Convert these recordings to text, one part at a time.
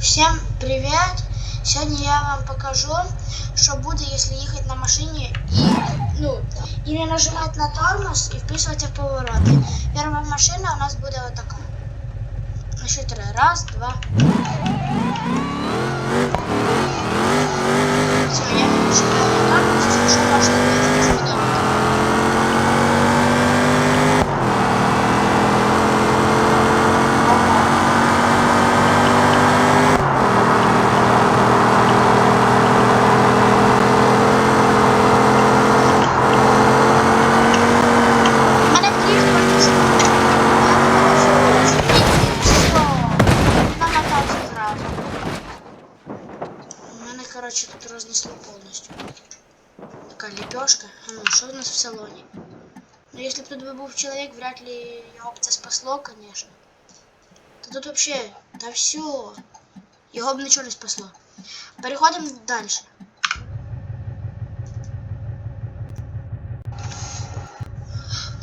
Всем привет! Сегодня я вам покажу, что будет, если ехать на машине и, ну, или нажимать на тормоз и вписывать в повороты. Первая машина у нас будет вот такая. На счет. Раз, два. Все, я на тормоз, что, можно распидовать. тут би був чоловік, вряд ли його б це спасло, конечно. Та тут вообще, та все. Його б нічого не спасло. Переходимо далі.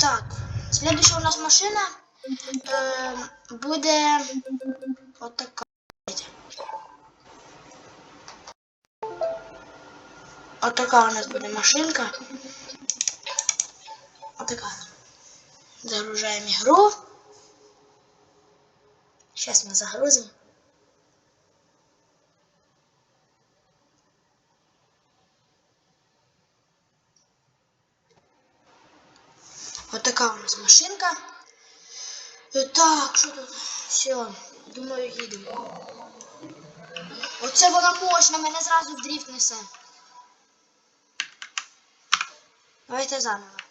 Так, следующая у нас машина е, буде от така. От така у нас буде машинка. От така. Загружаем игру. Сейчас мы загрузим. Вот такая у нас машинка. Так, що тут? Все, думаю, їдемо. Оце вона мощна, мене зразу в дріфт несе. Давайте заново.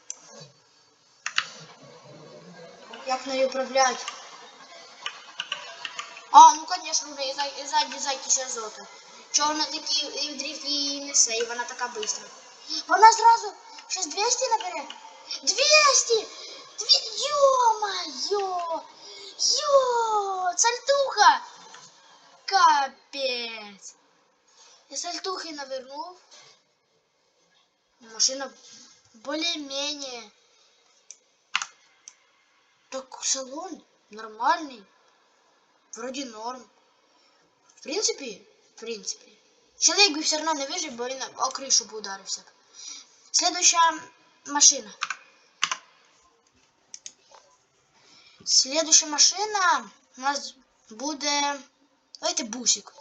Як нею управляти? А, ну конечно, вже і за- і ззаді закись азоту. Чого вона такі і в дріфт її несе, і вона така бистра. Вона зразу щось 200 набере. 200! Дві... Ё-моё! Ё! Сальтуха! Капець! Я сальтухи навернув. Машина более-менее. так салон нормальный. Вроде норм. В принципе, в принципе. Человек бы все равно не выжил, бы он о крышу бы ударився. Следующая машина. Следующая машина у нас буде... Давайте бусик.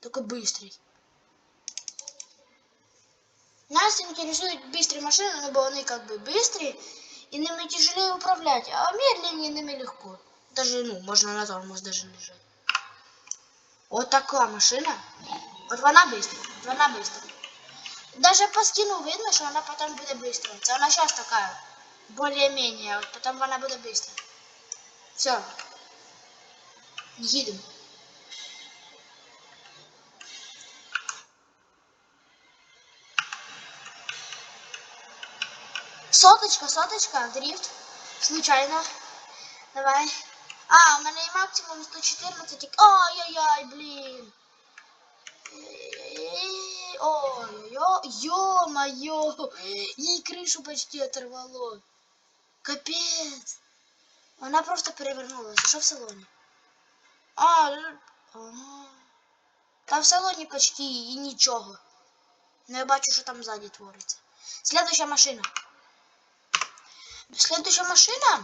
Только быстрый. Нас интересуют быстрые машины, ну, бо они как бы быстрые, и ними тяжелее управлять, а медленнее ними легко. Даже, ну, можно на тормоз даже нажать. Вот такая машина. Вот вона быстрая, вот вона быстрая. Даже по скину видно, что она потом будет быстрая. Она сейчас такая, более-менее, вот потом она будет быстрая. Все. Едем. Соточка, соточка, дрифт. Случайно. Давай. А, у мене і максимум 114. Ай-яй-яй, блін. Ой-ой-ой, ё-моё. Їй кришу почти оторвало. Капець. Вона просто перевернулася. Що в салоні? А, л- а. Та в салоні почти і нічого. Ну я бачу, що там ззаді твориться. Следующая машина. Следующая машина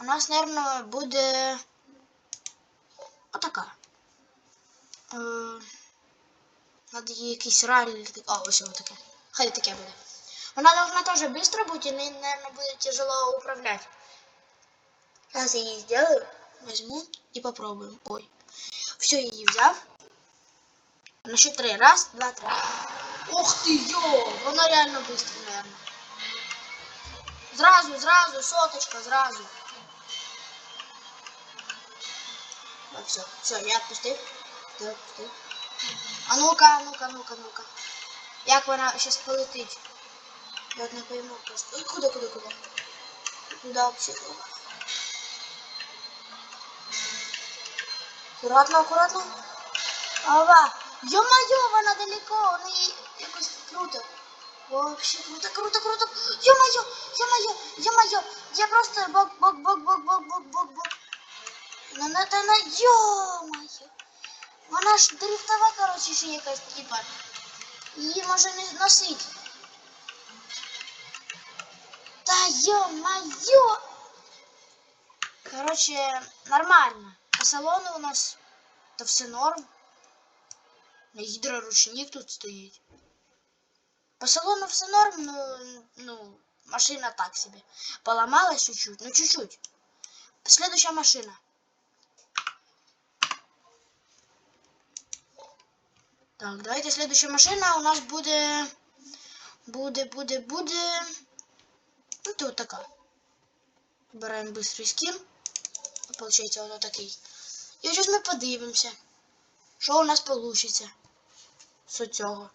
у нас, наверное, буде отака. Е, Надо їй якийсь раль. А, ось воно таке. Хай таке буде. Вона должна тоже быстро быть, и, наверное, будет тяжело управлять. Сейчас я її сделаю, возьму и попробуем. Ой. Все, я її взяв. На счет три. Раз, два, три. Ух ты, ё! Вона реально быстро, наверное. Зразу, зразу, соточка, зразу. А, все, все, я отпустив. Я отпустив. А ну-ка, ну-ка, ну-ка, ну-ка. Як вона зараз полетить? Я от не пойму просто. Ой, куди, куди, куди? Куди вообще? Аккуратно, аккуратно. Ава! Ё-моё, вона далеко, вона їй якось круто. Вообще круто, круто, круто. Ё-моё, ё-моё, ё-моё. Я просто бок, бок, бок, бок, бок, бок, бок, бок. Ну, это на ё-моё. Вона ж дрифтова, коротше, ще якась, типа. Її може не носить. Та ё-моё! Короче, нормально. По салону у нас то все норм. Гідроручник тут стоїть. По салону все норм, ну, ну, машина так себе. Поломалась чуть-чуть, ну чуть-чуть. Следующая машина. Так, давайте следующая машина у нас буде. Буде, буде, буде. Ну, то вот така. Беремо быстрый скин. Получається воно такий. І ось ми подивимося, що у нас вийде з цього.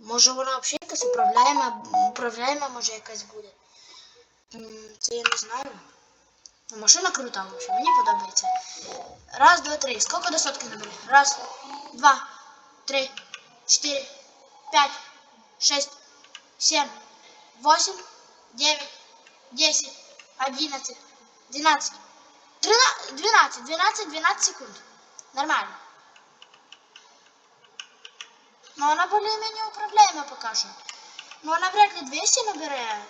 Може вона взагалі якась управляєма, управляєма може якась буде. М, Це я не знаю. Ну, машина крута, в общем, мені подобається. Раз, два, три. Сколько до сотки набери? Раз, два, три, чотири, п'ять, шесть, семь, восемь, девять, десять, одиннадцать, двенадцать, тринадцать, двенадцать, двенадцать, двенадцать секунд. Нормально. Но она более-менее управляема пока что. Но она вряд ли 200 набере.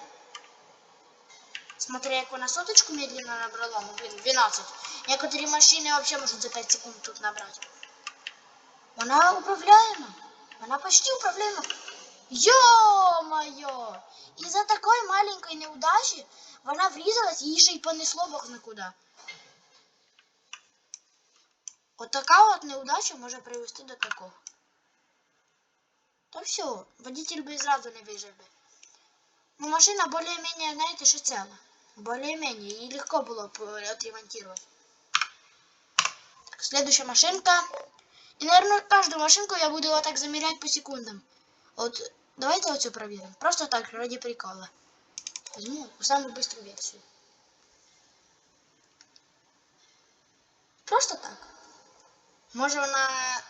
Смотри, як вона соточку медленно набрала. Ну, блин, 12. Некоторые машины вообще можуть за 5 секунд тут набрать. Вона управляема. Вона почти управляема. Ё-моё! Из-за такой маленькой неудачи вона врізалась, її ще й понесло бог на куди. От така от неудача може привести до такого. Та все, водитель би зразу не вижив би. Ну, машина более-менее, знаете, що ціла. Более-менее, її легко було б е, отремонтировать. Так, следующая машинка. И, наверное, каждую машинку я буду вот так замерять по секундам. Вот, давайте вот все проверим. Просто так, ради прикола. Возьму самую быструю версию. Просто так. Може вона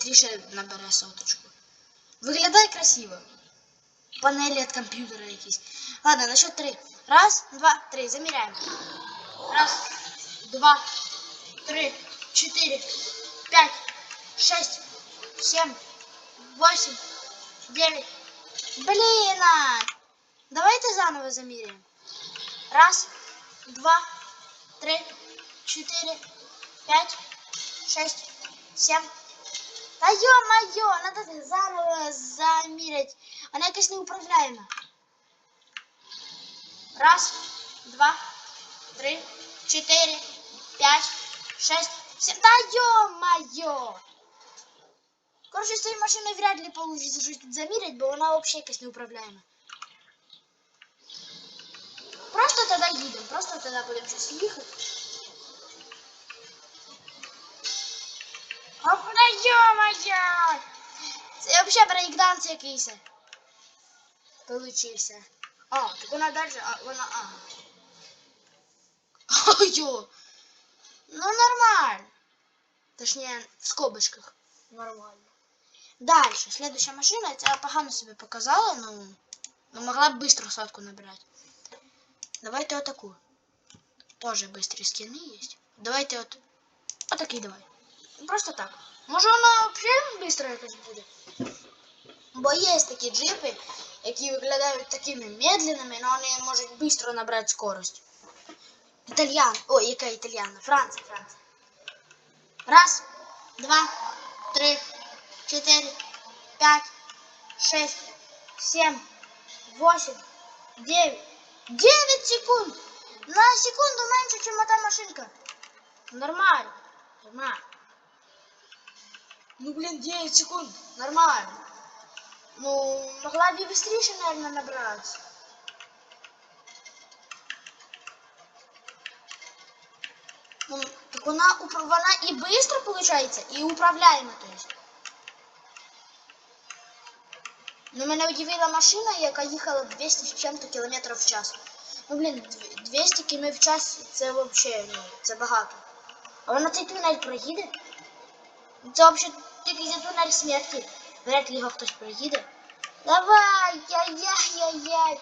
швидше набере соточку. Виглядає красиво. Панелі від комп'ютера якісь. Ладно, на счет три. Раз, два, три. Заміряємо. Раз, два, три, чотири, п'ять, шесть, семь, восемь, девять. Блин! а! Давайте заново замеряем. Раз, два, три, четыре, пять, шесть, семь. Та ё-моё, надо заново замерять. Она якась неуправляема. Раз, два, три, четыре, пять, шесть, семь. Да ё-моё! Короче, с этой машиной вряд ли получится щось тут замерять, бо вона вообще якась неуправляема. Просто тогда їдемо, просто тогда будемо щось їхати. Опа, ё-моё! Це вообще брейкданс якийсь. Получився. А, так вона дальше, а, вона, ага. Ой-ё! Ну, нормально. Точнее, в скобочках. Нормально. Дальше, следующая машина, я погано себе показала, но, но могла бы быстро сотку набирать. Давайте вот такую. Тоже быстрые скины есть. Давайте вот, вот такие давай. Просто так. Може вона взагалі швидко якось буде? Бо є такі джипи, які виглядають такими медленними, але вони можуть швидко набрати скорость. Італьян. Ой, яка італьяна? Франція, Франція. Раз, два, три, чотири, п'ять, шесть, сім, восемь, дев'ять. Дев'ять секунд! На секунду менше, ніж та машинка. Нормально. Нормально. Ну, блин, 9 секунд. Нормально. Ну, могла бы и быстрее, наверное, набраться. Ну, так вона, упра- вона и быстро получается, и управляема, то есть. Ну, мене удивила машина, яка їхала 200 з чим-то кілометрів в час. Ну, блін, дв- 200 км в час це взагалі, ну, це багато. А вона цей тунель проїде? Це взагалі тільки за смерті. Вряд ли його хтось проїде. Давай, яй-яй-яй-яй.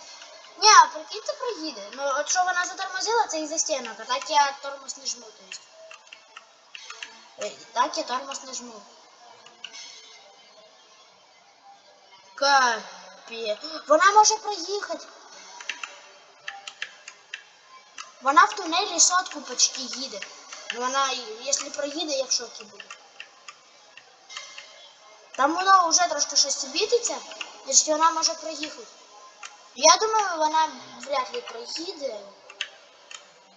Ні, прикинь, це проїде. Ну, от що вона затормозила, це із-за стінок, а так я тормоз не жму, то есть. Е, Так, я тормоз нажму. Капі. Вона може проїхати. Вона в тунелі сотку почти їде. Вона, якщо проїде, в шокі буду. Там воно вже трошки щось світиться, значить вона може проїхати. Я думаю, вона вряд ли проїде.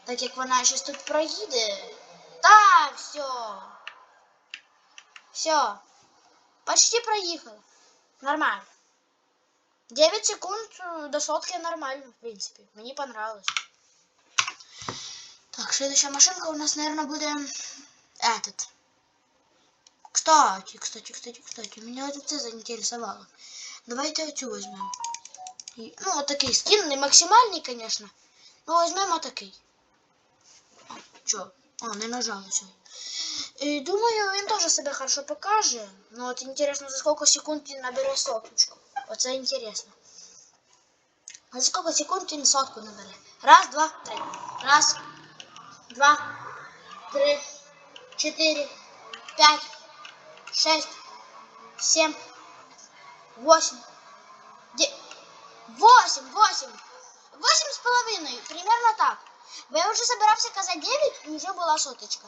Так як вона щось тут проїде. Так, все. Все. Почти проїхала. Нормально. 9 секунд э, до сотки нормально, в принципе. Мне понравилось. Так, следующая машинка у нас, наверное, будет этот. Кстати, кстати, кстати, кстати, меня вот это заинтересовало. Давайте оцю возьмем. И, ну, вот такой скин, не максимальный, конечно. Но возьмем вот такой. А, чё? А, не нажала все. И думаю, він теж себе хорошо покаже. Ну от интересно, за сколько секунд він набере соточку. Оце інтересно. За сколько секунд він сотку набере? Раз, два, три. Раз, два, три, четыре, пять, шесть, семь, восемь, восемь, восемь. Восемь с половиной, примерно так. Бо я уже собирался сказать 9, и уже была соточка.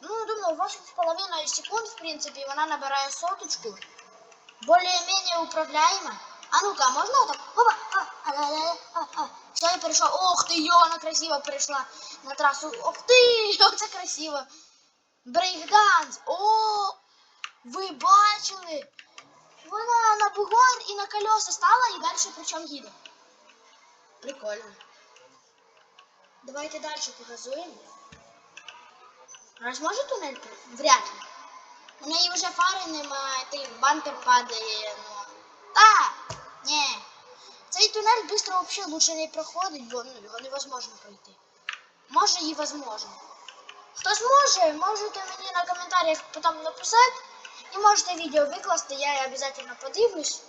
Ну, думаю, 8,5 секунд, в принципе, вона набирає соточку. Более-менее управляемо. А ну-ка, можно вот так? Опа, а, а, а, а, а. Все, я перейшла. Ох ты, ё, она красиво перейшла на трассу. Ох ты, оце красиво. Брейкданс. О, ви бачили? Вона на бугор і на колеса стала і далі причому їде. Прикольно. Давайте дальше показуємо. Раз може тунель? при- Вряд ли. У неї вже фари немає, та й бампер падає. Ну. Та! Ні. Цей тунель швидко взагалі лучше не проходить, бо ну, його невозможно пройти. Може і возможно. Хто зможе, можете мені на коментарях потім написати. І можете відео викласти, я обов'язково подивлюсь.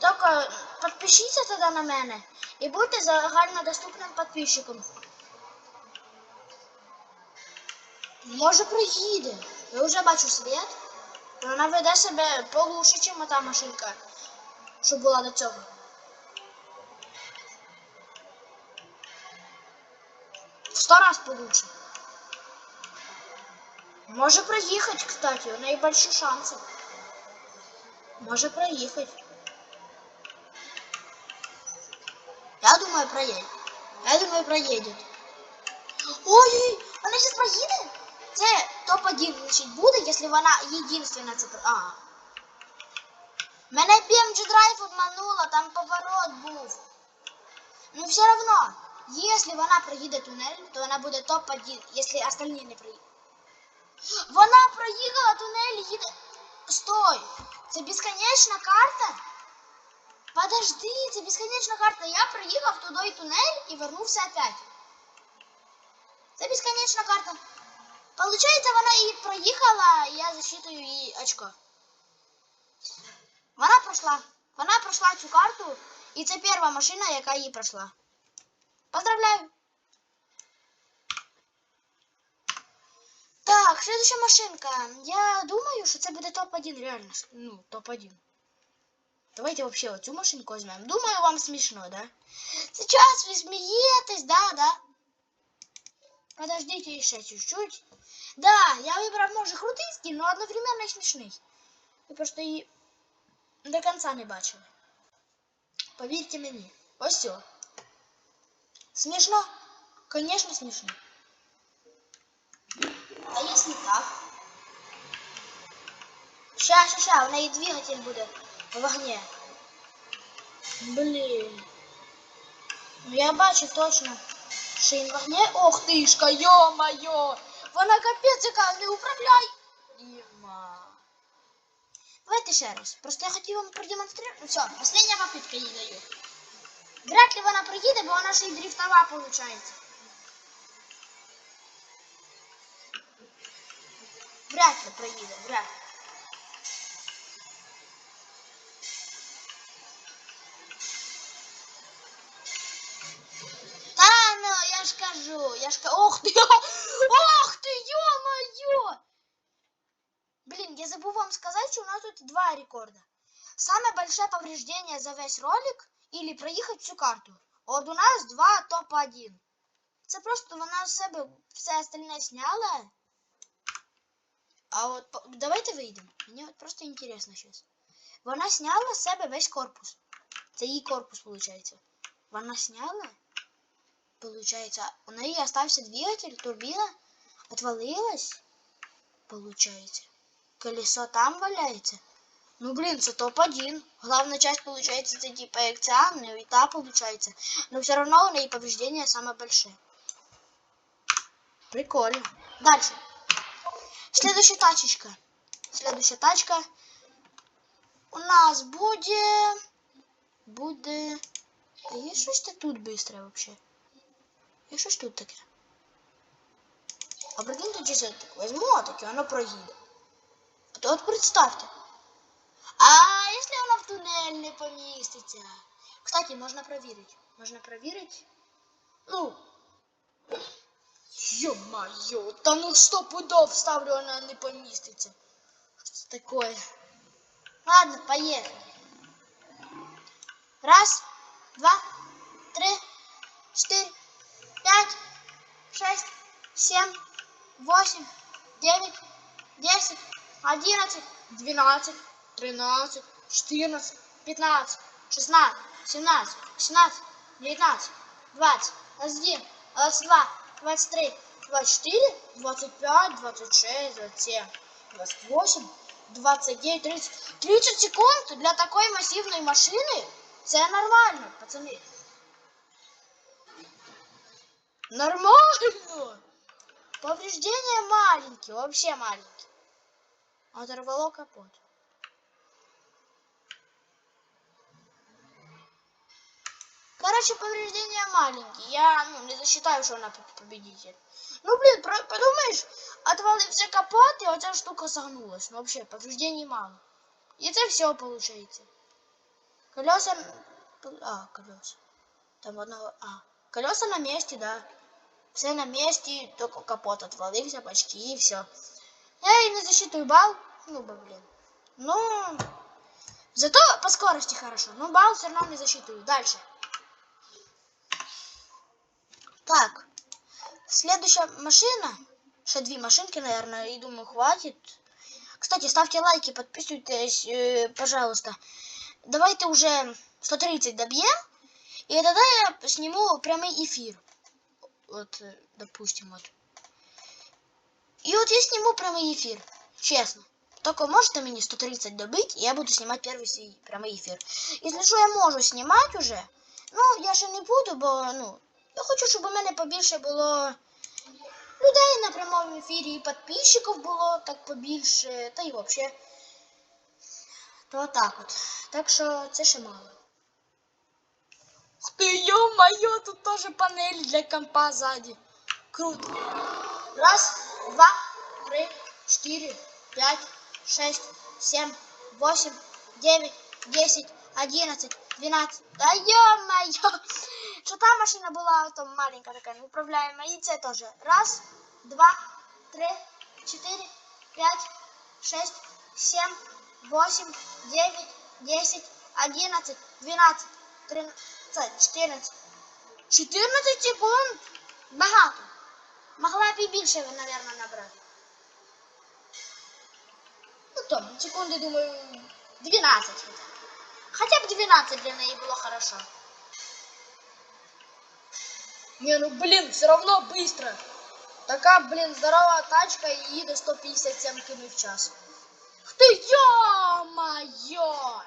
Тільки підпишіться тоді на мене і будьте загальнодоступним підписчиком. Може приїде. Я вже бачу світ. Вона веде себе получше, ніж та машинка, що була до цього. В сто раз получше. Може проїхати, кстати, у неї больші шанси. Може проїхати. Я думаю, проедет. Я думаю, проедет. Ой, вона сейчас проїде? Це топ-1, значить, буде, якщо вона єдинственна це... про- А. Мене BMG Drive обманула, там поворот був. Ну все равно, если вона проїде тунель, то вона буде топ-1, если остальні не проїдуть. Вона проїхала тунель, їде... Стой! Це безконечна карта? Подожди, це безконечна карта. Я проїхав туди тунель і вернувся опять. Це безконечна карта. Получається, вона її проїхала, і я засчитую їй очко. Вона пройшла. Вона пройшла цю карту, і це перша машина, яка її пройшла. Поздравляю! Так, следующая машинка. Я думаю, що це буде топ-1, реально. Ну, топ-1. Давайте вообще вот цю машинку возьмем. Думаю, вам смешно, да? Сейчас вы смеетесь, да, да? Подождите еще чуть-чуть. Да, я выбрал, может, крутий скін, но одновременно и смешный. Ви просто її до конца не бачили. Повірте мені. Ось все. Смешно? Конечно, смешно. Ща, ща, ща, у неї двигатель буде в огне. Блін. Ну я бачу точно. Що він в огне. Ох тишка, йо-моє! Вона капець яка не управляй! Діма. Давайте ще раз. Просто я хотів вам продемонструвати. Все, остання попитка їй даю. Вряд ли вона приїде, бо вона ще й дрифтова виходить. Вряд ли проїде, вряд ли. Та ну, я ж кажу, я ж кажу. Ох ти! Ох ти, ё-моё! забыл вам сказать, что у нас тут два рекорда. Самое большое повреждение за весь ролик или проїхати всю карту. От у нас два топ-1. Це просто вона з себе все остальне сняла. А от по- давайте вийдемо. Мені от просто інтересно зараз. Вона сняла з себе весь корпус. Це її корпус, виходить. Вона сняла. Получается, у неї остався двигатель, турбина отвалилась. Получается. Колесо там валяется. Ну, блин, це топ-1. Главная часть, получается, это типа як ця, ну и та, получается. Но все равно у неї повреждение самое большое. Прикольно. Дальше. Следующая тачечка. Следующая тачка. У нас буде... Буде... А є щось та тут быстро вообще? Є щось тут таке? А прикиньте, якщо я так возьму, а таке воно проїде. А то от представте. А якщо воно в тунель не поміститься? Кстати, можна перевірити. Можна перевірити. Ну. Ё-моё, та ну сто пудов ставлю, вона не поміститься. Що це таке? Ладно, поехали. Раз, два, три, четыре, пять, шесть, семь, восемь, девять, десять, одиннадцать, двенадцать, тринадцать, четырнадцать, пятнадцать, шестнадцать, семнадцать, восемнадцать, девятнадцать, двадцать, двадцать один, двадцать два, двадцать три, двадцать четыре, двадцать пять, двадцать шесть, двадцать семь, двадцать восемь, двадцать девять, тридцать. Тридцать секунд для такой массивной машины? Це нормально, пацаны. Нормально. Повреждения маленькие, вообще маленькие. Оторвало капот. Короче, повреждения маленькие. Я ну, не засчитаю, что она победитель. Ну, блин, подумаешь, отвалився капот, и эта штука согнулась. Ну, вообще, повреждений мало. И это все получается. Колеса... А, колеса. Там одного... А, колеса на месте, да. Все на месте, только капот отвалился почти, и все. Я и не засчитаю балл. Ну, блин. Ну, зато по скорости хорошо. Но балл все равно не засчитаю. Дальше. Так. Следующая машина. Еще две машинки, наверное, и думаю, хватит. Кстати, ставьте лайки, подписывайтесь, э, пожалуйста. Давайте уже 130 добьем. И тогда я сниму прямой эфир Вот, э, допустим, вот. И вот я сниму прямой эфир. Честно. Только можете мне 130 добыть, и я буду снимать первый свій прямий ефір. Якщо що я можу знімати уже, ну я ще не буду, бо ну, я хочу, щоб у мене побільше було людей на прямому ефірі, і підписчиків було так побільше, та й взагалі. То так от. Так що це ще мало. Ти, ё-моё, тут тоже панель для компа сзади. Круто. Раз, два, три, четыре, пять, шесть, семь, восемь, девять, десять, одиннадцать, двенадцать. Да ё-моё! Что та машина была там маленькая такая, неуправляемая. И це тоже. Раз, два, три, четыре, пять, шесть, семь, восемь, девять, десять, одиннадцать, двенадцать, тринадцать, четырнадцать. 14 секунд? Багато. Могла б і більше, наверное, набрати. Ну, там, секунди, думаю, 12 хотя б. Хотя б 12 для неї було хорошо. Не, ну блин, все равно быстро. Така, блин, здорова тачка і їде 157 км в час. Ух Ти, ё-моё!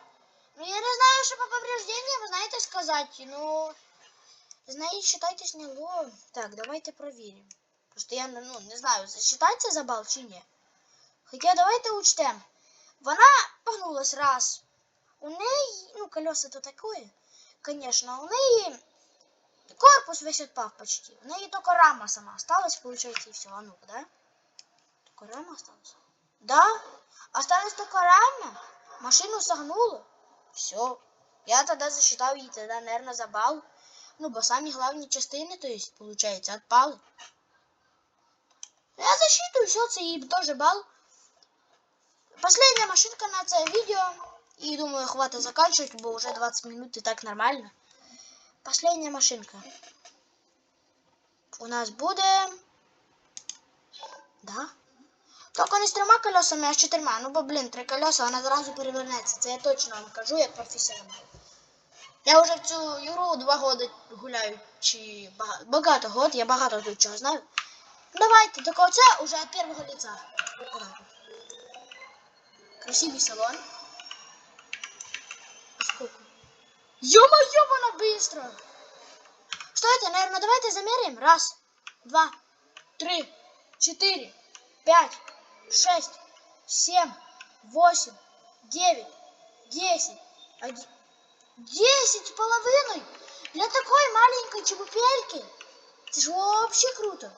Ну я не знаю, що по повреждениям, ви знаєте сказати, ну... Знаете, считайте сняло. Так, давайте проверим. Просто я ну, не знаю, засчитається за бал чи ні. Хоча давайте учтем. Вона погнулась раз. У неї, ну, колеса то таке, конечно, у неї корпус весь отпав почти. У неї только рама сама осталась, получается, и все. А ну-ка, да? Только рама осталась? Да, осталась только рама. Машину согнуло. Все. Я тогда засчитал ей тогда, наверное, за бал. Ну, бо самі главні частини, то есть, получается, отпали. Я засчитываю, все, це їй теж бал. Последняя машинка на це відео. І думаю, хватит заканчивать, бо уже 20 минут и так нормально. Последняя машинка. У нас буде. Да? Тільки не з трьома колесами, а з чотирма. Ну бо, блін, три колеса, вона зразу перевернеться. Це я точно вам кажу, як професіонал. Я вже в цю ігру два роки гуляю, чи багато, багато год, я багато тут чого знаю. Давайте, тільки оце вже від першого лица. Отак от. Красивый салон. А сколько? Ё-моё, она быстро! Что это, наверное, давайте замеряем. Раз, два, три, четыре, пять, шесть, семь, восемь, девять, десять, один... Десять с половиной! Для такой маленькой чебупельки! Это же вообще круто!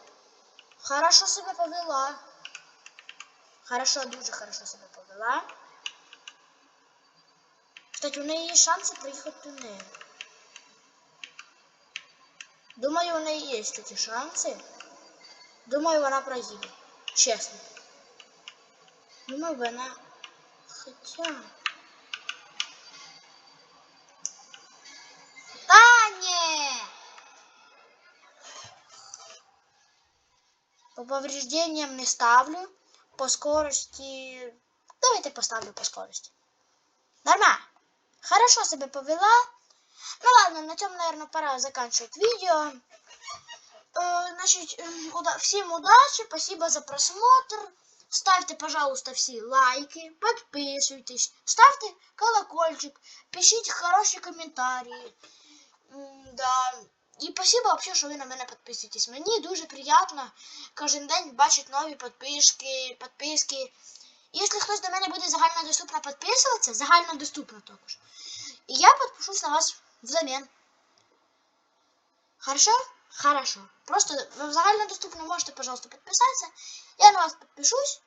Хорошо себя повела. Хорошо, дуже хорошо себе повела. Кстати, у неї є шанси проїхати тунель. Думаю, у неї є такі шанси. Думаю, вона проїде. Чесно. Думаю, вона... Хоча... Та ні! По повреждениям не ставлю. По скорости... Давайте поставлю по скорости. Нормально. Хорошо себя повела. Ну ладно, на этом, наверное, пора заканчивать видео. Э, значит, всем удачи, спасибо за просмотр. Ставьте, пожалуйста, все лайки, подписывайтесь, ставьте колокольчик, пишите хорошие комментарии. М, Да. І спасибо вообще, що ви на мене підписуєтесь. Мені дуже приємно кожен день бачити нові підписки, підписки. І якщо хтось до мене буде загальнодоступно підписуватися, загальнодоступно також. І я підпишусь на вас взамін. Хорошо? Хорошо. Просто ви загальнодоступно можете, пожалуйста, підписатися. Я на вас підпишусь.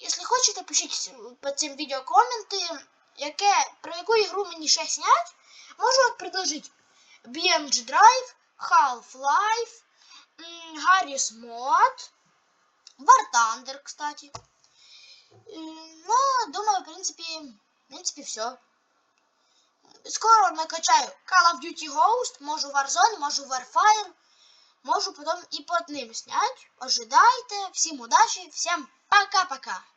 Якщо хочете, пишіть під цим відео коменти, яке, про яку ігру мені ще снять. Можу предложити BMG Drive, Half-Life, м, Garry's Mod, War Thunder, кстати. Ну, думаю, в принципе, в принципе, все. Скоро накачаю Call of Duty Ghost, можу Warzone, можу Warfire, можу потом и под ним снять. Ожидайте. Всем удачи, всем пока-пока.